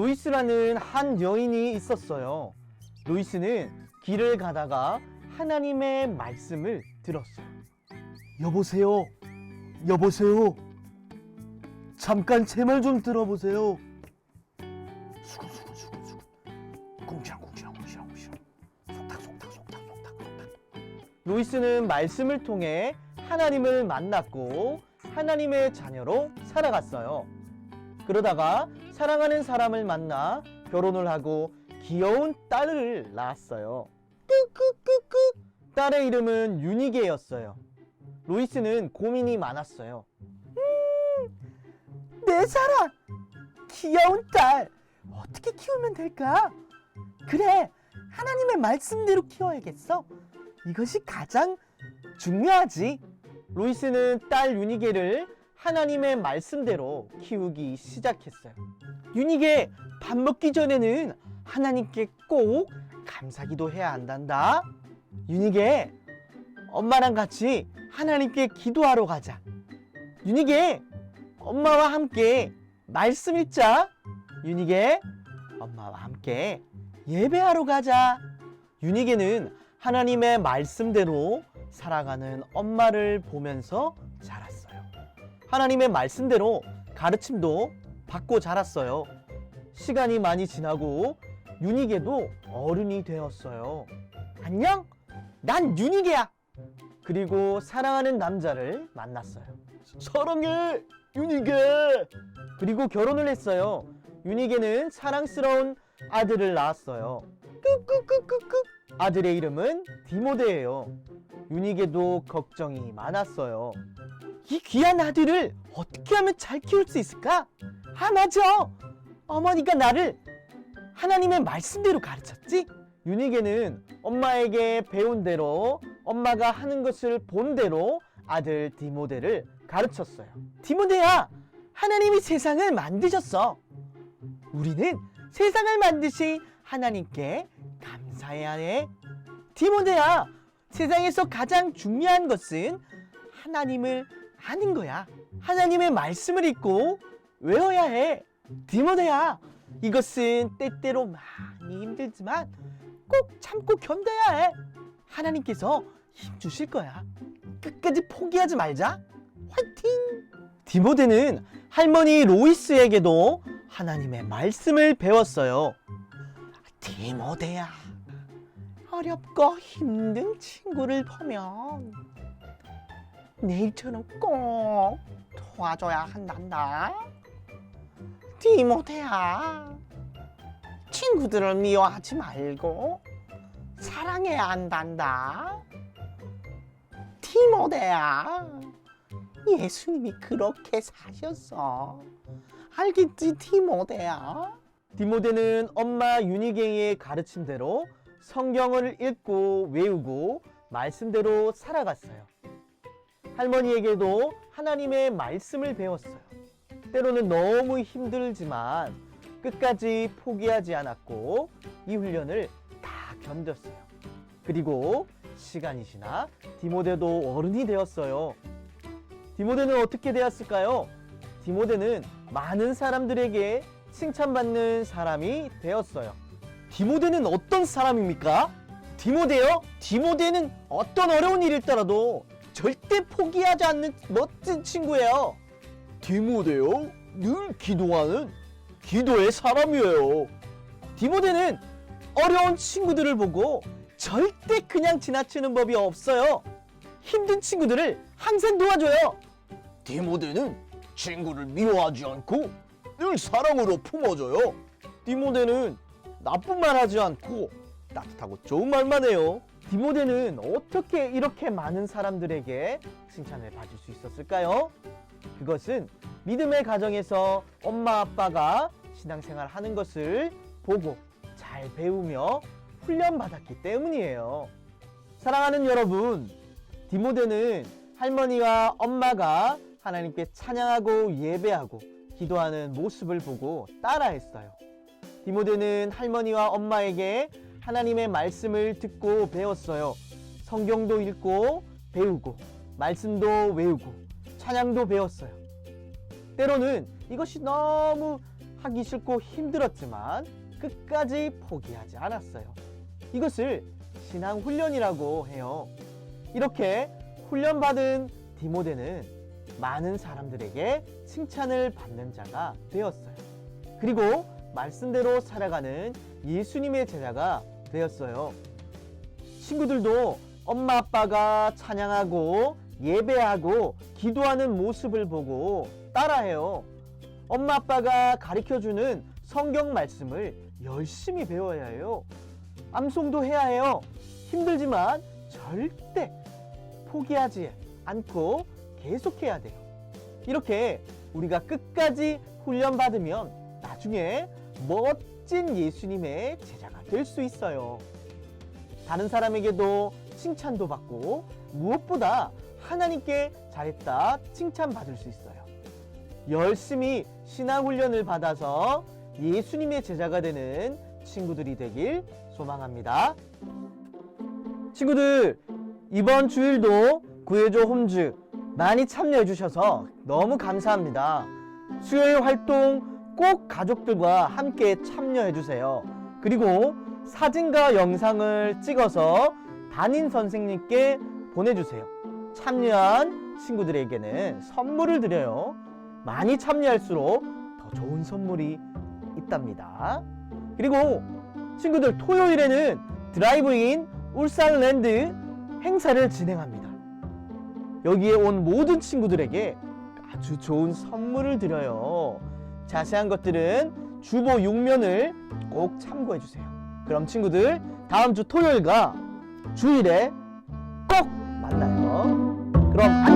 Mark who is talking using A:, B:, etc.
A: 로이스라는 한 여인이 있었어요. 로이스는 길을 가다가 하나님의 말씀을 들었어요. 여보세요. 여보세요. 잠깐 제 말 좀 들어보세요. 수근 수근 수근 수근. 궁시렁 궁시렁 궁시렁 궁시렁. 속닥 속닥 속닥 속닥 속닥. 로이스는 말씀을 통해 하나님을 만났고 하나님의 자녀로 살아갔어요. 그러다가 사랑하는 사람을 만나 결혼을 하고 귀여운 딸을 낳았어요. 끄끄끄끄. 딸의 이름은 유니게였어요. 로이스는 고민이 많았어요. 음, 내 사랑, 귀여운 딸, 어떻게 키우면 될까? 그래, 하나님의 말씀대로 키워야겠어. 이것이 가장 중요하지. 로이스는 딸 유니게를 하나님의 말씀대로 키우기 시작했어요. 유니게, 밥 먹기 전에는 하나님께 꼭 감사기도 해야 한단다. 유니게, 엄마랑 같이 하나님께 기도하러 가자. 유니게, 엄마와 함께 말씀 읽자. 유니게, 엄마와 함께 예배하러 가자. 유니게는 하나님의 말씀대로 살아가는 엄마를 보면서 자랐어요. 하나님의 말씀대로 가르침도 받고 자랐어요. 시간이 많이 지나고 유니게도 어른이 되었어요. 안녕? 난 유니게야. 그리고 사랑하는 남자를 만났어요. 사랑해, 유니게. 그리고 결혼을 했어요. 유니게는 사랑스러운 아들을 낳았어요. 끄끄끄끄끄. 아들의 이름은 디모데예요. 유니게도 걱정이 많았어요. 이 귀한 아들을 어떻게 하면 잘 키울 수 있을까? 아 맞아. 어머니가 나를 하나님의 말씀대로 가르쳤지? 유니게는 엄마에게 배운 대로 엄마가 하는 것을 본 대로 아들 디모데를 가르쳤어요. 디모데야, 하나님이 세상을 만드셨어. 우리는 세상을 만드신 하나님께 감사해야 해. 디모데야, 세상에서 가장 중요한 것은 하나님을 아는 거야. 하나님의 말씀을 읽고 외워야 해. 디모데야, 이것은 때때로 많이 힘들지만 꼭 참고 견뎌야 해. 하나님께서 힘 주실 거야. 끝까지 포기하지 말자. 화이팅! 디모데는 할머니 로이스에게도 하나님의 말씀을 배웠어요. 디모데야, 어렵고 힘든 친구를 보면 내일처럼 꼭 도와줘야 한단다. 디모데야, 친구들을 미워하지 말고 사랑해야 한단다. 디모데야, 예수님이 그렇게 사셨어. 알겠지, 디모데야? 디모데는 엄마 유니게의 가르침대로 성경을 읽고 외우고 말씀대로 살아갔어요. 할머니에게도 하나님의 말씀을 배웠어요. 때로는 너무 힘들지만 끝까지 포기하지 않았고 이 훈련을 다 견뎠어요. 그리고 시간이 지나 디모데도 어른이 되었어요. 디모데는 어떻게 되었을까요? 디모데는 많은 사람들에게 칭찬받는 사람이 되었어요. 디모데는 어떤 사람입니까? 디모데요? 디모데는 어떤 어려운 일을 따라도 절대 포기하지 않는 멋진 친구예요. 디모데요? 늘 기도하는 기도의 사람이에요. 디모데는 어려운 친구들을 보고 절대 그냥 지나치는 법이 없어요. 힘든 친구들을 항상 도와줘요. 디모데는 친구를 미워하지 않고 늘 사랑으로 품어줘요. 디모데는 나쁜 말 하지 않고 따뜻하고 좋은 말만 해요. 디모데는 어떻게 이렇게 많은 사람들에게 칭찬을 받을 수 있었을까요? 그것은 믿음의 가정에서 엄마 아빠가 신앙생활 하는 것을 보고 잘 배우며 훈련받았기 때문이에요. 사랑하는 여러분, 디모데는 할머니와 엄마가 하나님께 찬양하고 예배하고 기도하는 모습을 보고 따라했어요. 디모데는 할머니와 엄마에게 하나님의 말씀을 듣고 배웠어요. 성경도 읽고 배우고 말씀도 외우고 찬양도 배웠어요. 때로는 이것이 너무 하기 싫고 힘들었지만 끝까지 포기하지 않았어요. 이것을 신앙 훈련이라고 해요. 이렇게 훈련받은 디모데는 많은 사람들에게 칭찬을 받는 자가 되었어요. 그리고 말씀대로 살아가는 예수님의 제자가 되었어요. 친구들도 엄마 아빠가 찬양하고 예배하고 기도하는 모습을 보고 따라해요. 엄마 아빠가 가르쳐 주는 성경 말씀을 열심히 배워야 해요. 암송도 해야 해요. 힘들지만 절대 포기하지 않고 계속해야 돼요. 이렇게 우리가 끝까지 훈련받으면 나중에 멋진 예수님의 제자가 될 수 있어요. 다른 사람에게도 칭찬도 받고 무엇보다 하나님께 잘했다 칭찬받을 수 있어요. 열심히 신앙 훈련을 받아서 예수님의 제자가 되는 친구들이 되길 소망합니다. 친구들, 이번 주일도 구해줘 홈즈 많이 참여해 주셔서 너무 감사합니다. 수요일 활동 꼭 가족들과 함께 참여해 주세요. 그리고 사진과 영상을 찍어서 담임 선생님께 보내주세요. 참여한 친구들에게는 선물을 드려요. 많이 참여할수록 더 좋은 선물이 있답니다. 그리고 친구들 토요일에는 드라이브인 울산랜드 행사를 진행합니다. 여기에 온 모든 친구들에게 아주 좋은 선물을 드려요. 자세한 것들은 주보 6면을 꼭 참고해 주세요. 그럼 친구들 다음 주 토요일과 주일에 꼭 만나요. 그럼 안녕!